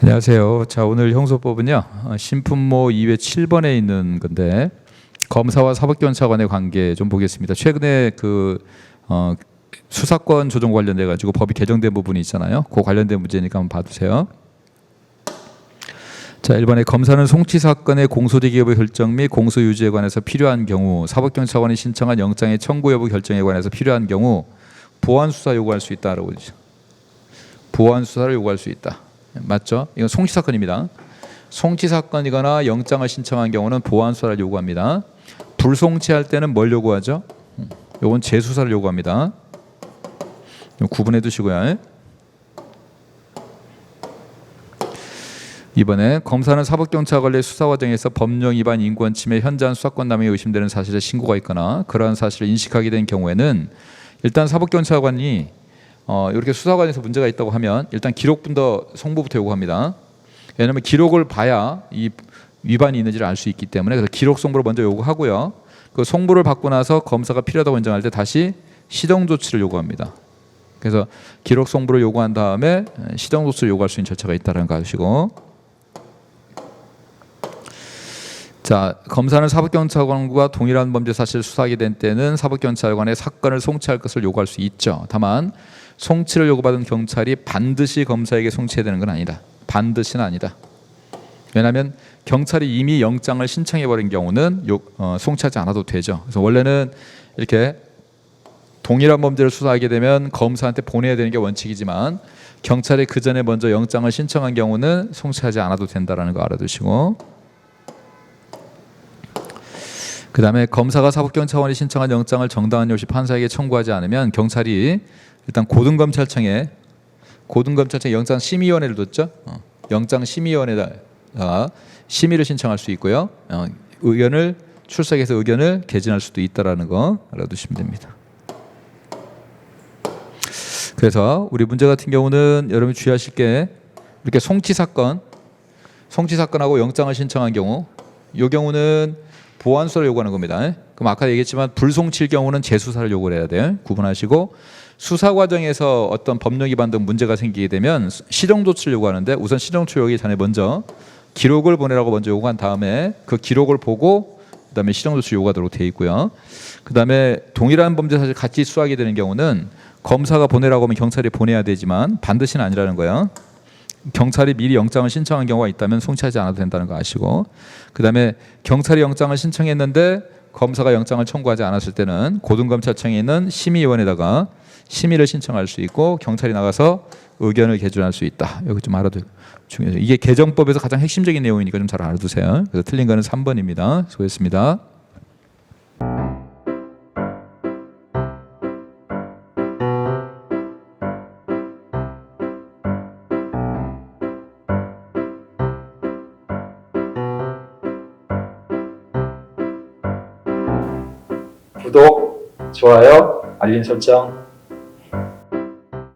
안녕하세요. 자 오늘 형소법은요 어, 신품모 2회 7번에 있는 건데 검사와 사법경찰관의 관계 좀 보겠습니다. 최근에 그 어, 수사권 조정 관련돼 가지고 법이 개정된 부분이 있잖아요. 그 관련된 문제니까 한번 봐주세요. 자 1번에 검사는 송치 사건의 공소제 기업의 결정 및 공소 유지에 관해서 필요한 경우 사법경찰관이 신청한 영장의 청구 여부 결정에 관해서 필요한 경우 보완 수사 요구할 수 있다라고 그러죠. 보완 수사를 요구할 수 있다. 맞죠? 이건 송치 사건입니다. 송치 사건이거나 영장을 신청한 경우는 보완 수사를 요구합니다. 불송치할 때는 뭘 요구하죠? 음, 요건 재수사를 요구합니다. 좀 구분해 두시고요. 이번에 검사는 사법경찰 관련 수사 과정에서 법령 위반 인권 침해 현장 수사권 남용이 의심되는 사실에 신고가 있거나 그러한 사실을 인식하게 된 경우에는 일단 사법경찰관이 어, 이렇게 수사관에서 문제가 있다고 하면 일단 기록부터 송부부터 요구합니다. 왜냐하면 기록을 봐야 이 위반이 있는지를 알 수 있기 때문에 그래서 기록 송부를 먼저 요구하고요. 그 송부를 받고 나서 검사가 필요하다고 인정할 때 다시 시정 조치를 요구합니다. 그래서 기록 송부를 요구한 다음에 시정 조치를 요구할 수 있는 절차가 있다는 거 아시고 자 검사는 사법경찰관과 동일한 범죄 사실을 수사하게 된 때는 사법경찰관의 사건을 송치할 것을 요구할 수 있죠. 다만 송치를 요구받은 경찰이 반드시 검사에게 송치해야 되는 건 아니다. 반드시는 아니다. 왜냐하면 경찰이 이미 영장을 신청해 버린 경우는 요, 어, 송치하지 않아도 되죠. 그래서 원래는 이렇게 동일한 범죄를 수사하게 되면 검사한테 보내야 되는 게 원칙이지만 경찰이 그 전에 먼저 영장을 신청한 경우는 송치하지 않아도 된다라는 거 알아두시고 그 다음에 검사가 사법경찰관이 신청한 영장을 정당한 요시 판사에게 청구하지 않으면 경찰이 일단 고등검찰청에 고등검찰청 영장심의위원회를 뒀죠. 어, 영장심의위원회에다가 심의를 신청할 수 있고요. 어, 의견을 출석해서 의견을 개진할 수도 있다라는 거 알아두시면 됩니다. 그래서 우리 문제 같은 경우는 여러분 주의하실 게 이렇게 송치 사건, 송치 사건하고 영장을 신청한 경우, 이 경우는 보완수를 요구하는 겁니다. 그럼 아까 얘기했지만 불송치일 경우는 재수사를 요구를 해야 돼요. 구분하시고 수사 과정에서 어떤 법령 위반 등 문제가 생기게 되면 시정 조치를 요구하는데 우선 조치 요구하기 전에 먼저 기록을 보내라고 먼저 요구한 다음에 그 기록을 보고 그다음에 시정 조치 요구하도록 돼 있고요. 그다음에 동일한 범죄 사실 같이 수사하게 되는 경우는 검사가 보내라고 하면 경찰이 보내야 되지만 반드시는 아니라는 거예요. 경찰이 미리 영장을 신청한 경우가 있다면 송치하지 않아도 된다는 거 아시고 그다음에 경찰이 영장을 신청했는데 검사가 영장을 청구하지 않았을 때는 고등검찰청에 있는 심의위원회다가 심의를 신청할 수 있고 경찰이 나가서 의견을 개진할 수 있다. 여기 좀 알아두 중요해요. 이게 개정법에서 가장 핵심적인 내용이니까 좀 잘 알아두세요. 그래서 틀린 거는 3번입니다. 수고했습니다. 구독, 좋아요,